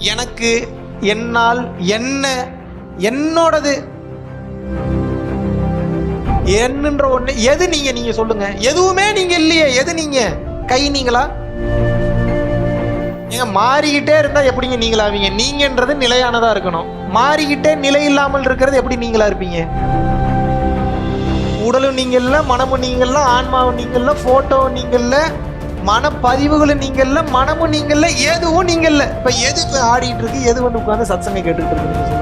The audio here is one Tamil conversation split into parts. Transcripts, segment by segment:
எனக்கு என்னால் என்ன என்னோடது? என்னன்ற ஒண்ணு எது நீங்க நீங்க சொல்லுங்க. எதுவுமே நீங்க இல்லையே எது நீங்க? கை நீங்களா? நீங்க மாறிக்கிட்டே இருந்தா எப்படிங்க நீங்களாவீங்க நீங்கன்றது நிலையானதா இருக்கணும். மாறிக்கிட்டே நிலை இல்லாமல் இருக்கிறது எப்படி நீங்களா இருப்பீங்க? உடலும் நீங்க இல்ல மனமும் நீங்க இல்ல ஆன்மாவும் நீங்க இல்ல நீங்கள்ல மனப்பதிவுகளை நீங்கள்ல மனப்பதிவுகளும் மனமும் நீங்கள் இல்லை எதுவும் நீங்கள் இல்லை இப்ப எது ஆடிட்டு இருக்கு? எது வந்து உட்காந்து சத்சங்க கேட்டுட்டு இருக்கு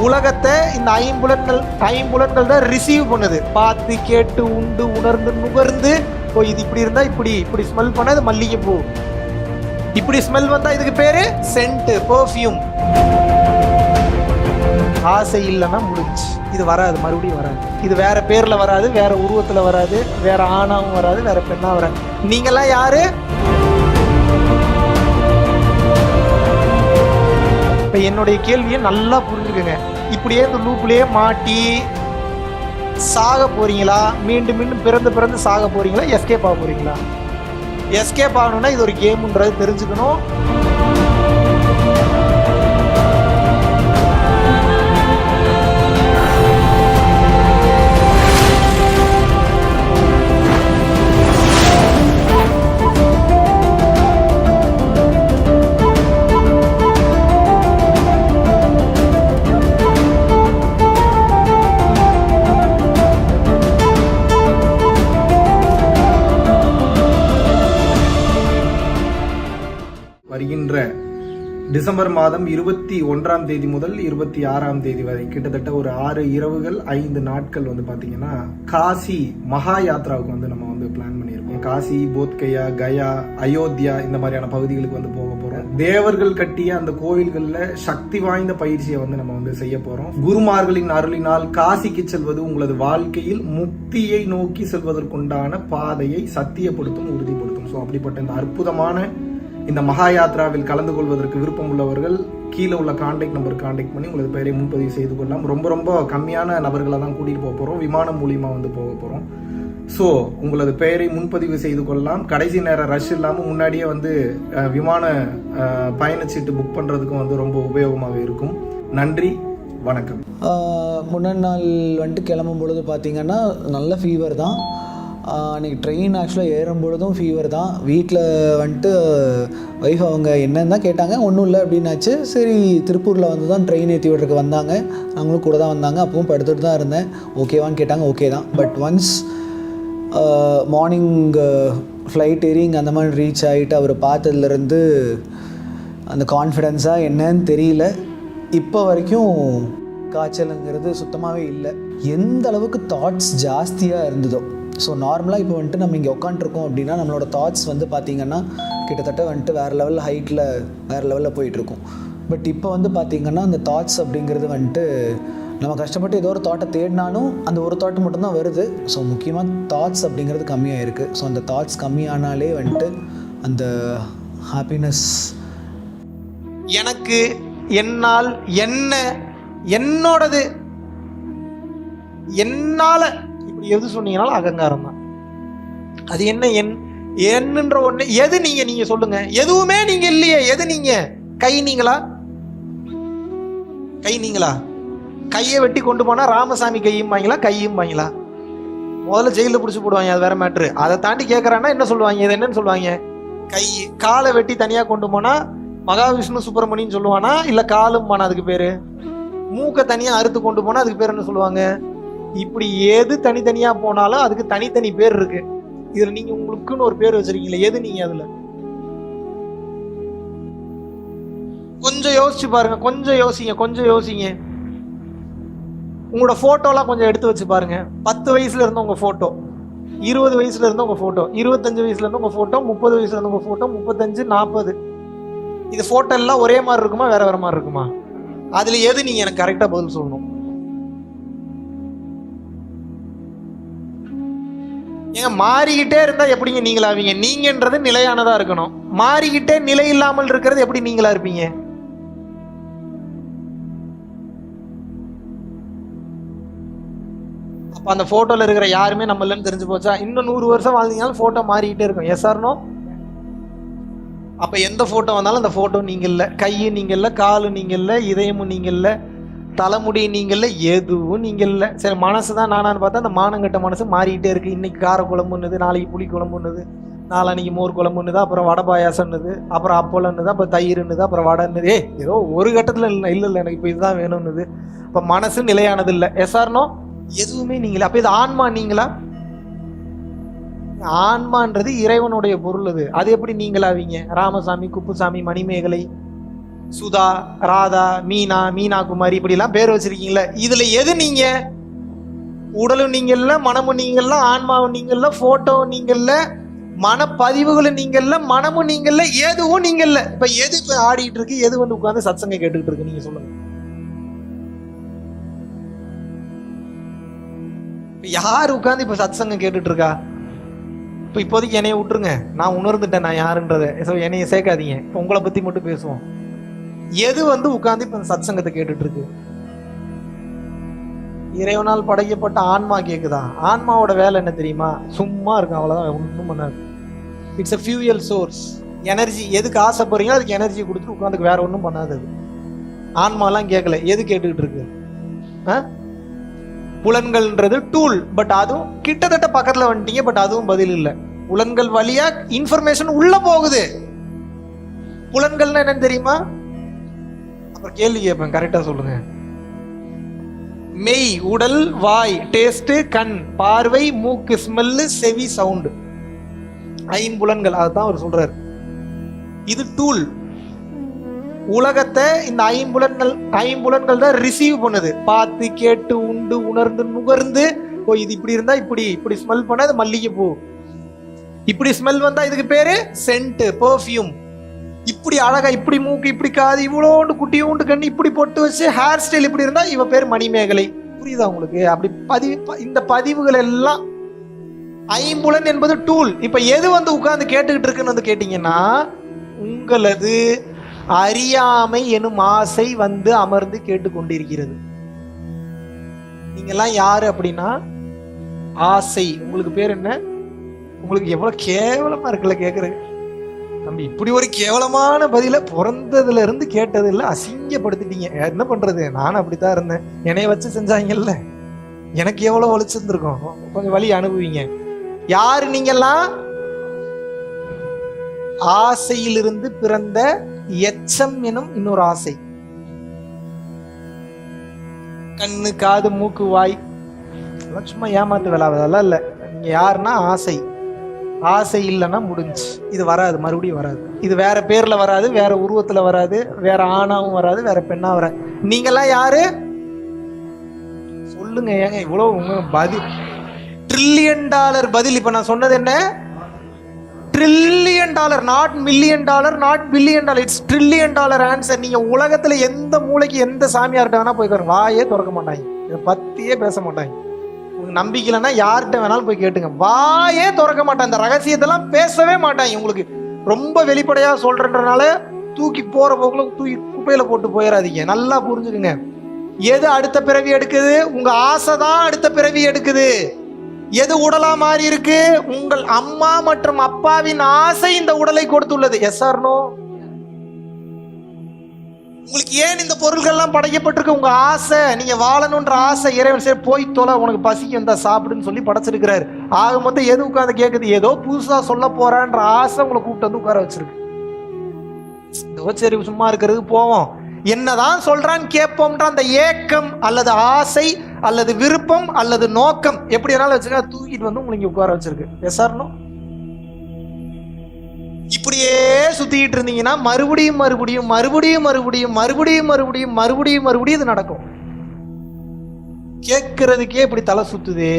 உலகத்தை இந்த ஐம்புலன்கள் ஐம்புலன்கள் தான் ரிசீவ் பண்ணுது. பார்த்து கேட்டு உண்டு உணர்ந்து நுகர்ந்து இப்போ இது இப்படி இருந்தா இப்படி இப்படி ஸ்மெல் பண்ணா இது மல்லிகைப்பூ. இப்படி ஸ்மெல் வந்தா இதுக்கு பேரு சென்ட் பெர்ஃப்யூம் ஆசை இல்லைன்னா முடிஞ்சு இது வராது மறுபடியும் வராது. இது வேற பேர்ல வராது வேற உருவத்துல வராது வேற ஆணாவும் வராது வேற பெண்ணா வராது. நீங்கெல்லாம் யாரு? இப்ப என்னுடைய கேள்வியை நல்லா புரிஞ்சுக்கங்க. இப்படியே இந்த லூப்லேயே மாட்டி சாக போறீங்களா? மீண்டும் மீண்டும் பிறந்து பிறந்து சாக போறீங்களா? எஸ்கேப் ஆக போறீங்களா? எஸ்கேப் ஆகணும்னா இது ஒரு கேம்ன்றது தெரிஞ்சுக்கணும். டிசம்பர் மாதம் இருபத்தி ஒன்றாம் தேதி முதல் இருபத்தி ஆறாம் தேதி வரை கிட்டத்தட்ட ஒரு ஆறு இரவுகள் ஐந்து நாட்கள் வந்து பார்த்தீங்கன்னா காசி மகா யாத்ராவுக்கு வந்து நம்ம வந்து பிளான் பண்ணியிருக்கோம். காசி போத்கயா கயா அயோத்தியா இந்த மாதிரியான பகுதிகளுக்கு வந்து போக போறோம். தேவர்கள் கட்டிய அந்த கோவில்களில் சக்தி வாய்ந்த பயிற்சியை வந்து நம்ம வந்து செய்ய போறோம். குருமார்களின் அருளினால் காசிக்கு செல்வது உங்களது வாழ்க்கையில் முக்தியை நோக்கி செல்வதற்குண்டான பாதையை சத்தியப்படுத்தும் உறுதிப்படுத்தும். ஸோ அப்படிப்பட்ட இந்த அற்புதமான இந்த மகா யாத்ராவில் கலந்து கொள்வதற்கு விருப்பம் உள்ளவர்கள் கீழே உள்ள கான்டாக்ட் நம்பர் கான்டாக்ட் பண்ணி உங்களது பெயரை முன்பதிவு செய்து கொள்ளலாம். ரொம்ப ரொம்ப கம்மியான நபர்களை தான் கூட்டிகிட்டு போக போகிறோம் விமானம் மூலியமாக வந்து போக போகிறோம் ஸோ உங்களது பெயரை முன்பதிவு செய்து கொள்ளலாம். கடைசி நேரம் ரஷ் இல்லாமல் முன்னாடியே வந்து விமான பயணச்சீட்டு புக் பண்ணுறதுக்கும் வந்து ரொம்ப உபயோகமாக இருக்கும். நன்றி. வணக்கம். ஆஹ் முன்னாடி நாள் வந்துட்டு கிளம்பும் பொழுது பார்த்தீங்கன்னா நல்ல ஃபீவர் தான். அன்றைக்கி ட்ரெயின் ஆக்சுவலாக ஏறும் பொழுதும் ஃபீவர் தான். வீட்டில் வந்துட்டு ஒய்ஃப் அவங்க என்னன்னு தான் கேட்டாங்க. ஒன்றும் இல்லை அப்படின்னாச்சு. சரி திருப்பூரில் வந்து தான் ட்ரெயின் ஏற்றி விடுறதுக்கு வந்தாங்க. அவங்களும் கூட தான் வந்தாங்க. அப்பவும் படுத்துட்டு தான் இருந்தேன். ஓகேவான்னு கேட்டாங்க. ஓகே தான். பட் ஒன்ஸ் மார்னிங் ஃப்ளைட் ஏறி இங்கே அந்த மாதிரி ரீச் ஆகிட்டு அவர் பார்த்ததுலேருந்து அந்த கான்ஃபிடென்ஸாக என்னன்னு தெரியல. இப்போ வரைக்கும் காய்ச்சலுங்கிறது சுத்தமாகவே இல்லை. எந்த அளவுக்கு தாட்ஸ் ஜாஸ்தியாக இருந்ததோ. ஸோ நார்மலாக இப்போ வந்துட்டு நம்ம இங்கே உட்காந்துருக்கோம் அப்படின்னா நம்மளோட தாட்ஸ் வந்து பார்த்திங்கன்னா கிட்டத்தட்ட வந்துட்டு வேறு லெவல் ஹைட்டில் வேறு லெவலில் போயிட்டுருக்கும். பட் இப்போ வந்து பார்த்திங்கன்னா அந்த தாட்ஸ் அப்படிங்கிறது வந்துட்டு நம்ம கஷ்டப்பட்டு ஏதோ ஒரு தாட்டை தேடினாலும் அந்த ஒரு தாட் மட்டும்தான் வருது. ஸோ முக்கியமாக தாட்ஸ் அப்படிங்கிறது கம்மியாக இருக்குது ஸோ அந்த தாட்ஸ் கம்மியானாலே வந்துட்டு அந்த ஹாப்பினஸ் எனக்கு என்னால் என்ன என்னோடது என்னால் எது சொன்னீங்கனாலும் அகங்காரம் தான். அது என்ன என் என்னன்ற ஒண்ணு எது நீங்க நீங்க சொல்லுங்க. எதுவுமே நீங்க இல்லையே எது நீங்க? கை நீங்களா? கை நீங்களா? கையை வெட்டி கொண்டு போனா ராமசாமி கையும் வாங்கிலா கையும் வாங்கிலா? முதல்ல ஜெயிலில் பிடிச்சி போடுவாங்க அது வேற மேட்ரு அதை தாண்டி கேட்கறான்னா என்ன சொல்லுவாங்க இது என்னன்னு சொல்லுவாங்க? கை காலை வெட்டி தனியா கொண்டு போனா மகாவிஷ்ணு சுப்பிரமணியன் சொல்லுவானா? இல்ல காலும் அதுக்கு பேரு? மூக்கை தனியா அறுத்து கொண்டு போனா அதுக்கு பேர் என்ன சொல்லுவாங்க? இப்படி எது தனித்தனியா போனாலும் அதுக்கு தனித்தனி பேர் இருக்கு. இதுல நீங்க உங்களுக்குன்னு ஒரு பேர் வச்சிருக்கீங்களே எது நீங்க அதுல? கொஞ்சம் யோசிச்சு பாருங்க கொஞ்சம் யோசிங்க கொஞ்சம் யோசிங்க. உங்களோட போட்டோலாம் கொஞ்சம் எடுத்து வச்சு பாருங்க. பத்து வயசுல இருந்த உங்க போட்டோ இருபது வயசுல இருந்த உங்க போட்டோ இருபத்தஞ்சு வயசுல இருந்து உங்க போட்டோ முப்பது வயசுல இருந்த உங்க போட்டோ முப்பத்தஞ்சு நாற்பது இது போட்டோ எல்லாம் ஒரே மாதிரி இருக்குமா வேற வேற மாதிரி இருக்குமா? அதுல எது நீங்க எனக்கு கரெக்டா பதில் சொல்லணும்? ஏங்க மாறிக்கிட்டே இருந்தா எப்படிங்க நீங்களாவீங்க நீங்கன்றது நிலையானதா இருக்கணும். மாறிக்கிட்டே நிலை இல்லாமல் இருக்கிறது எப்படி நீங்களா இருப்பீங்க? அப்ப அந்த ஃபோட்டோவில் இருக்கிற யாருமே நம்ம இல்லைன்னு தெரிஞ்சு போச்சா? இன்னும் நூறு வருஷம் வாழ்ந்தீங்கனாலும் ஃபோட்டோ மாறிக்கிட்டே இருக்கும். எஸ் ஆர்னோ அப்ப எந்த ஃபோட்டோ வந்தாலும் அந்த ஃபோட்டோ நீங்க இல்ல. கையும் நீங்க இல்ல காலும் நீங்கள் இல்ல இதயமும் நீங்க இல்ல. தலைமுடி நீங்க எதுவும் நீங்கள் இல்லை சரி மனசு தான் நானான்னு பார்த்தா அந்த மானங்கட்ட மனசு மாறிக்கிட்டே இருக்குது இன்றைக்கி கார குழம்புன்னுது நாளைக்கு புளி குழம்புன்னுது நாளன்னைக்கு மோர் குழம்புன்னுது அப்புறம் வடை பாயாசம்னுது அப்புறம் அப்பளம்னுது அப்புறம் தயிர்னுது அப்புறம் வடைன்னுது ஏ ஏதோ ஒரு கட்டத்தில் இல்லை இல்லை இல்லை எனக்கு இப்போ இதுதான் வேணும்னுது இப்போ மனசு நிலையானது இல்லை. எஸ்ஆர்னோ எதுவுமே நீங்களா அப்போ இது ஆன்மா நீங்களா? ஆன்மான்றது இறைவனுடைய பொருள் அது. அது எப்படி நீங்களாவீங்க? ராமசாமி குப்புசாமி மணிமேகலை சுதா ராதா மீனா மீனா குமாரி இப்படி எல்லாம் பேர் வச்சிருக்கீங்களே இதுல எது நீங்க? உடலும் நீங்கள்ல மனமும் நீங்கள்ல ஆன்மாவும் நீங்கள்ல போட்டோ நீங்கள்ல மனப்பதிவுகளும் நீங்கள்ல மனமும் நீங்கள்ல எதுவும் நீங்கள்ல இப்ப எது இப்ப ஆடிட்டு இருக்கு எது வந்து உட்கார்ந்து சத்சங்க கேட்டுக்கிட்டு இருக்கு நீங்க சொல்லுங்க. யார் உட்கார்ந்து இப்ப சத்சங்கம் கேட்டுட்டு இருக்கா? இப்போ இப்போதைக்கு என்னைய விட்டுருங்க. நான் உணர்ந்துட்டேன் நான் யாருன்றதை. ஸோ என்னைய சேர்க்காதீங்க. இப்போ உங்களை பத்தி மட்டும் பேசுவோம். எது வந்து உட்கார்ந்து இப்போ சத்சங்கத்தை கேட்டுட்டு இருக்கு இறைவனால் படைக்கப்பட்ட ஆன்மா கேக்குதா? ஆன்மாவோட வேலை என்ன தெரியுமா? சும்மா இருக்கும் அவ்வளவுதான். ஒன்றும் பண்ணாது. It's a fuel source energy எதுக்கு ஆசைப்படுறீங்களோ அதுக்கு எனர்ஜி கொடுத்துட்டு உட்காந்துக்கு வேற ஒன்றும் பண்ணாது அது. ஆன்மாலாம் கேட்கல எது கேட்டுக்கிட்டு இருக்கு ஆ? புலன்கள்ன்றது டூல் பட் அதுவும் கிட்டத்தட்ட பக்கத்துல வந்துட்டீங்க பட் அதுவும் பதில் இல்லை. புலன்கள் வழியா இன்ஃபர்மேஷன் உள்ள போகுது. புலன்கள்னா என்னன்னு தெரியுமா? அப்புறம் கேள்வி கேட்பேன் கரெக்டா சொல்லுங்க. மெய் உடல் வாய் டேஸ்ட் கண் பார்வை மூக்கு ஸ்மெல்லு செவி சவுண்டு ஐம்புலன்கள் அதுதான் அவர் சொல்றாரு. இது டூல் உலகத்தை இந்த ஐம்புலன்கள் ஐம்புலன்கள் தான் ரிசீவ் பண்ணுது. பார்த்து கேட்டு உண்டு உணர்ந்து நுகர்ந்து ஓ இது இப்படி இருந்தா இப்படி இப்படி ஸ்மெல் பண்ணா இது மல்லிகைப்பூ. இப்படி ஸ்மெல் வந்தா இதுக்கு பேரு சென்ட் பெர்ஃப்யூம் இப்படி அழகா இப்படி மூக்கு இப்படி காது இவ்வளோண்டு குட்டியோண்டு கண்ணு இப்படி பொட்டு வச்சு ஹேர் ஸ்டைல் இப்படி இருந்தா இவ பேர் மணிமேகலை. புரியுதா உங்களுக்கு? அப்படி பதிவு ப- இந்த பதிவுகள் எல்லாம் ஐம்புலன் என்பது டூல் இப்ப எது வந்து உட்கார்ந்து கேட்டுக்கிட்டு இருக்குன்னு வந்து கேட்டீங்கன்னா உங்களது அறியாமை எனும் ஆசை வந்து அமர்ந்து கேட்டுக்கொண்டிருக்கிறது. நீங்கெல்லாம் யாரு அப்படின்னா ஆசை. உங்களுக்கு பேர் என்ன? உங்களுக்கு எவ்வளவு கேவலமா இருக்குல்ல கேட்குறது நம்ம இப்படி ஒரு கேவலமான பதில பிறந்ததுல இருந்து கேட்டது இல்ல அசிங்கப்படுத்திட்டீங்க என்ன பண்றது? நானும் அப்படித்தான் இருந்தேன். என்னைய வச்சு செஞ்சாங்கல்ல? எனக்கு எவ்வளவு ஒழிச்சிருந்துருக்கும் கொஞ்சம் வழி அனுபவிங்க. யாரு நீங்கெல்லாம் ஆசையிலிருந்து பிறந்த எச்சம் எனும் இன்னொரு ஆசை. கண்ணு காது மூக்கு வாய். சும்மா ஏமாத்து விளாவதெல்லாம் இல்லை. நீங்க யாருன்னா ஆசை. ஆசை இல்லைன்னா முடிஞ்சு. இது வராது மறுபடியும் வராது. இது வேற பேர்ல வராது வேற உருவத்துல வராது வேற ஆணாவும் வராது வேற பெண்ணா வராது. நீங்கெல்லாம் யாரு? சொல்லுங்க ஏங்க இவ்வளவு உங்க பதில் ட்ரில்லியன் டாலர் பதில். இப்ப நான் சொன்னது என்ன? Trillion dollar not million dollar not billion dollar it's trillion dollar answer நீங்க உலகத்துல எந்த மூளைக்கு எந்த சாமியார்கிட்ட வேணா போய் பாருங்க வாயே திறக்க மாட்டாங்க. இதை பத்தியே பேச மாட்டாங்க. உங்களுக்கு யார்கிட்ட வேணாலும் போய் கேட்டுங்க. வாயே திறக்க மாட்டேன். இந்த ரகசியத்தெல்லாம் பேசவே மாட்டாங்க உங்களுக்கு ரொம்ப வெளிப்படையா சொல்றதுனால தூக்கி போற போக்குல தூக்கி குப்பையில போட்டு போயிடாதீங்க நல்லா புரிஞ்சுக்குங்க. எது அடுத்த பிறவி எடுக்குது? உங்க ஆசை தான் அடுத்த பிறவி எடுக்குது. எது உடலா மாறி இருக்கு? உங்கள் அம்மா மற்றும் அப்பாவின் ஆசை இந்த உடலை கொடுத்துள்ளது. எஸ் ஆர்னோ உங்களுக்கு ஏன் இந்த பொருள்கள்லாம் படைக்கப்பட்டிருக்கு? உங்க ஆசை நீங்க வாழணுன்ற ஆசை இறைவன் சரி போய் தொலை உனக்கு பசிக்கு வந்தா சாப்பிடுன்னு சொல்லி படைச்சிருக்கிறாரு. ஆக மொத்தம் எது உட்காந்து கேக்குது? ஏதோ புதுசா சொல்ல போறான்ற ஆசை உங்களை கூப்பிட்டு வந்து உட்கார வச்சிருக்கு. இதோ சரி சும்மா இருக்கிறது போவோம். என்னதான் சொல்றான்னு கேட்போம்ன்ற அந்த ஏக்கம் அல்லது ஆசை அல்லது விருப்பம் அல்லது நோக்கம் எப்படி வேணாலும் வச்சுக்க தூக்கிட்டு வந்து உங்களுக்கு உட்கார வச்சிருக்கு. எஸ் ஆர்னோ இப்படியே சுற்றிக்கிட்டு இருந்தீங்கன்னா மறுபடியும் மறுபடியும் மறுபடியும் மறுபடியும் மறுபடியும் மறுபடியும் மறுபடியும் மறுபடியும் இது நடக்கும். கேட்கறதுக்கே இப்படி தலை சுத்துது.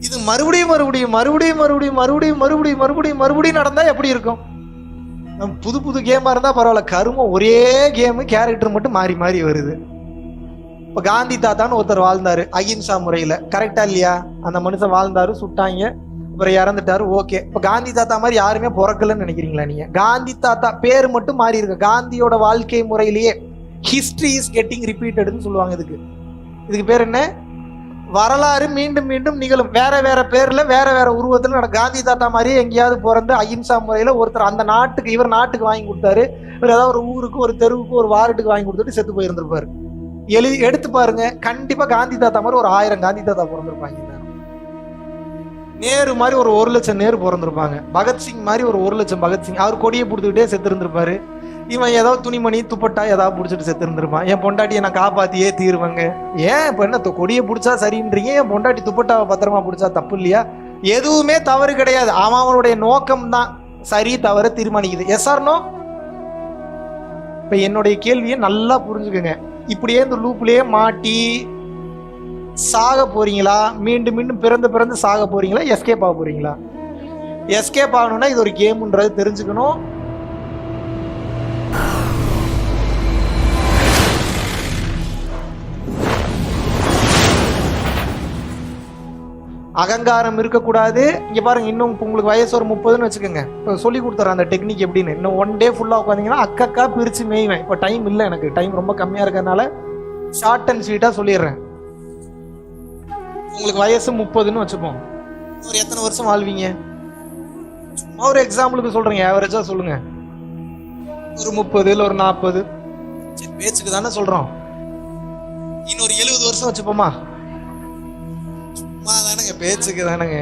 இது மறுபடியும் மறுபடியும் மறுபடியும் மறுபடியும் மறுபடியும் மறுபடியும் மறுபடியும் மறுபடியும் நடந்தா எப்படி இருக்கும்? நம்ம புது புது கேமா இருந்தா பரவாயில்ல கருமம் ஒரே கேமு கேரக்டர் மட்டும் மாறி மாறி வருது. இப்ப காந்தி தாத்தான்னு ஒருத்தர் வாழ்ந்தாரு அகிம்சா முறையில. கரெக்டா இல்லையா? அந்த மனுஷன் வாழ்ந்தாரு சுட்டாங்க. அப்புறம் இறந்துட்டாரு ஓகே. இப்ப காந்தி தாத்தா மாதிரி யாருமே பிறக்கலன்னு நினைக்கிறீங்களா நீங்க? காந்தி தாத்தா பேர் மட்டும் மாறி இருக்கு. காந்தியோட வாழ்க்கை முறையிலேயே ஹிஸ்டரி இஸ் கெட்டிங் ரிப்பீட்டட்னு சொல்லுவாங்க இதுக்கு. இதுக்கு பேர் என்ன? வரலாறு மீண்டும் மீண்டும் நிகழும். வேற வேற பேர்ல வேற வேற உருவத்துல நட காந்தி தாத்தா மாதிரியே எங்கேயாவது பிறந்து அஹிம்சா முறையில ஒருத்தர் அந்த நாட்டுக்கு இவர் நாட்டுக்கு வாங்கி கொடுத்தாரு. இவர் ஏதாவது ஒரு ஊருக்கு ஒரு தெருவுக்கு ஒரு வார்டுக்கு வாங்கி கொடுத்துட்டு செத்து போயிருந்திருப்பாரு. எழுதி எடுத்து பாருங்க. கண்டிப்பா காந்தி தாத்தா மாதிரி ஒரு ஆயிரம் காந்தி தாத்தா பிறந்திருப்பாங்க நேரு மாதிரி ஒரு ஒரு லட்சம் நேரு பிறந்திருப்பாங்க. பகத்சிங் மாதிரி ஒரு ஒரு லட்சம் பகத்சிங் அவர் கொடியை பிடித்துக்கிட்டே செத்து இருந்திருப்பாரு இவன் ஏதாவது துணிமணி துப்பட்டா ஏதாவது பிடிச்சிட்டு செத்து இருந்திருப்பான் என் பொண்டாட்டியை நான் காப்பாத்தியே தீருவேங்க. ஏன்? இப்போ என்ன கொடியை பிடிச்சா சரின்றீங்க? என் பொண்டாட்டி துப்பட்டாவை பத்திரமா பிடிச்சா தப்பு இல்லையா? எதுவுமே தவறு கிடையாது. அவன் அவனுடைய நோக்கம் தான் சரி தவறு தீர்மானிக்குது. எஸ் ஆர்னோ இப்போ என்னுடைய கேள்வியை நல்லா புரிஞ்சுக்கோங்க. இப்படியே இந்த லூப்லயே மாட்டி சாக போறீங்களா? மீண்டும் மீண்டும் பிறந்து பிறந்து சாக போறீங்களா? எஸ்கேப் ஆக போறீங்களா? எஸ்கேப் ஆகணும்னா இது ஒரு கேம்ன்றது தெரிஞ்சுக்கணும். அகங்காரம் இருக்கக்கூடாது. இங்க பாருங்க இன்னும் உங்களுக்கு வயசு ஒரு முப்பதுன்னு வச்சுக்கோங்க. இப்போ சொல்லி கொடுத்துறேன் அந்த டெக்னிக் எப்படின்னு. இன்னும் ஒன் டே ஃபுல்லாக உட்காந்தீங்கன்னா அக்கக்கா பிரித்து மேய்வேன். இப்போ டைம் இல்லை எனக்கு. டைம் ரொம்ப கம்மியாக இருக்கறனால ஷார்ட் அண்ட் ஸ்வீட்டாக சொல்லிடுறேன். உங்களுக்கு வயசு முப்பதுன்னு வச்சுப்போம். ஒரு எத்தனை வருஷம் வாழ்வீங்க? சும்மா ஒரு எக்ஸாம்பிளுக்கு சொல்றேங்க ஆவரேஜா சொல்லுங்க. ஒரு முப்பது இல்லை ஒரு நாற்பது சரி பேச்சுக்கு தானே சொல்றோம். இன்னொரு எழுபது வருஷம் வச்சுப்போமா? சும்மா தானேங்க பேச்சுக்கு தானேங்க.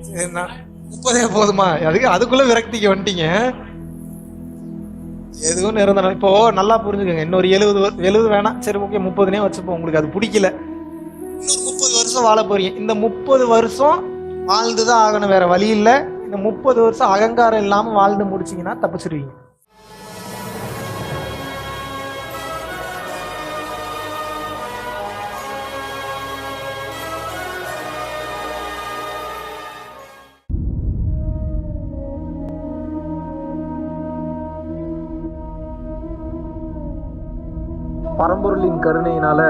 சரி, நான் முப்பதே போதுமா? அதுக்கு அதுக்குள்ள விரக்திக்கு வந்துட்டீங்க? எதுவும் நிரந்தரம் இப்போ நல்லா புரிஞ்சுக்கோங்க இன்னொரு எழுபது எழுபது வேணாம். சரி ஓகே முப்பதுனே வச்சுப்போம். உங்களுக்கு அது பிடிக்கல. இன்னொரு முப்பது வருஷம் வாழ போறீங்க. இந்த முப்பது வருஷம் வாழ்ந்து தான் ஆகணும் வேற வழி இல்லை. இந்த முப்பது வருஷம் அகங்காரம் இல்லாம வாழ்ந்து முடிச்சீங்கன்னா தப்பிச்சிருவீங்க. பரம்பொருளின் கருணையினால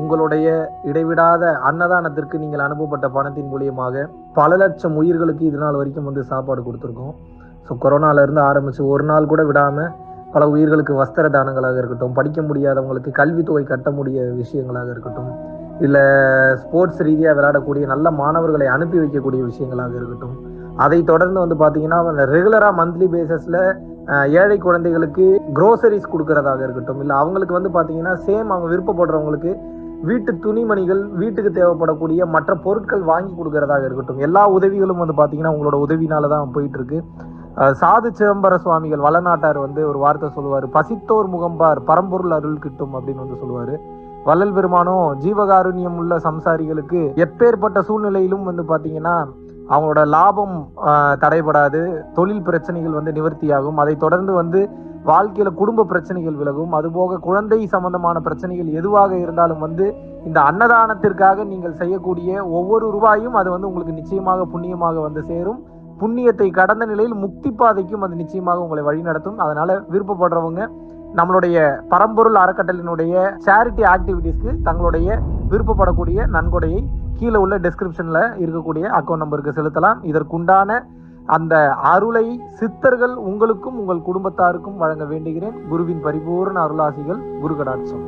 உங்களுடைய இடைவிடாத அன்னதானத்திற்கு நீங்கள் அனுப்பப்பட்ட பணத்தின் மூலியமாக பல லட்சம் உயிர்களுக்கு இது நாள் வரைக்கும் வந்து சாப்பாடு கொடுத்துருக்கோம். ஸோ கொரோனாவிலேருந்து ஆரம்பித்து ஆரம்பிச்சு ஒரு நாள் கூட விடாமல் பல உயிர்களுக்கு வஸ்திர தானங்களாக இருக்கட்டும் படிக்க முடியாதவங்களுக்கு கல்வித்தொகை கட்ட முடிய விஷயங்களாக இருக்கட்டும் இல்லை ஸ்போர்ட்ஸ் ரீதியாக விளையாடக்கூடிய நல்ல மாணவர்களை அனுப்பி வைக்கக்கூடிய விஷயங்களாக இருக்கட்டும் அதை தொடர்ந்து வந்து பார்த்தீங்கன்னா ரெகுலராக மந்த்லி பேசஸில் ஏழை குழந்தைகளுக்கு க்ரோசரிஸ் கொடுக்கறதாக இருக்கட்டும் இல்லை அவங்களுக்கு வந்து பார்த்தீங்கன்னா சேம் அவங்க விருப்பப்படுறவங்களுக்கு வீட்டு துணிமணிகள் வீட்டுக்கு தேவைப்படக்கூடிய மற்ற பொருட்கள் வாங்கி கொடுக்கறதாக இருக்கட்டும். எல்லா உதவிகளும் வந்து பார்த்தீங்கன்னா உங்களோட உதவினால தான் போயிட்டு இருக்கு சாது சிதம்பர சுவாமிகள் வளநாட்டார் வந்து ஒரு வார்த்தை சொல்லுவார். பசித்தோர் முகம்பார் பரம்பொருள் அருள் கிட்டும் அப்படின்னு வந்து சொல்லுவார். வள்ளல் பெருமானும் ஜீவகாருண்யம் உள்ள சம்சாரிகளுக்கு எப்பேற்பட்ட சூழ்நிலையிலும் வந்து பார்த்தீங்கன்னா அவங்களோட லாபம் தடைபடாது தொழில் பிரச்சனைகள் வந்து நிவர்த்தியாகும். அதை தொடர்ந்து வந்து வாழ்க்கையில குடும்ப பிரச்சனைகள் விலகும். அதுபோக குழந்தை சம்பந்தமான பிரச்சனைகள் எதுவாக இருந்தாலும் வந்து இந்த அன்னதானத்திற்காக நீங்கள் செய்யக்கூடிய ஒவ்வொரு ரூபாயும் அது வந்து உங்களுக்கு நிச்சயமாக புண்ணியமாக வந்து சேரும். புண்ணியத்தை கடந்த நிலையில் முக்தி பாதைக்கும் அது நிச்சயமாக உங்களை வழிநடத்தும் அதனால விருப்பப்படுறவங்க நம்மளுடைய பரம்பொருள் அறக்கட்டளினுடைய சேரிட்டி ஆக்டிவிட்டீஸ்க்கு தங்களுடைய விருப்பப்படக்கூடிய நன்கொடையை கீழே உள்ள டிஸ்கிரிப்ஷனில் இருக்கக்கூடிய அக்கௌண்ட் நம்பருக்கு செலுத்தலாம். இதற்குண்டான அந்த அருளை சித்தர்கள் உங்களுக்கும் உங்கள் குடும்பத்தாருக்கும் வழங்க வேண்டுகிறேன். குருவின் பரிபூர்ண அருளாசிகள் குரு கடாட்சம்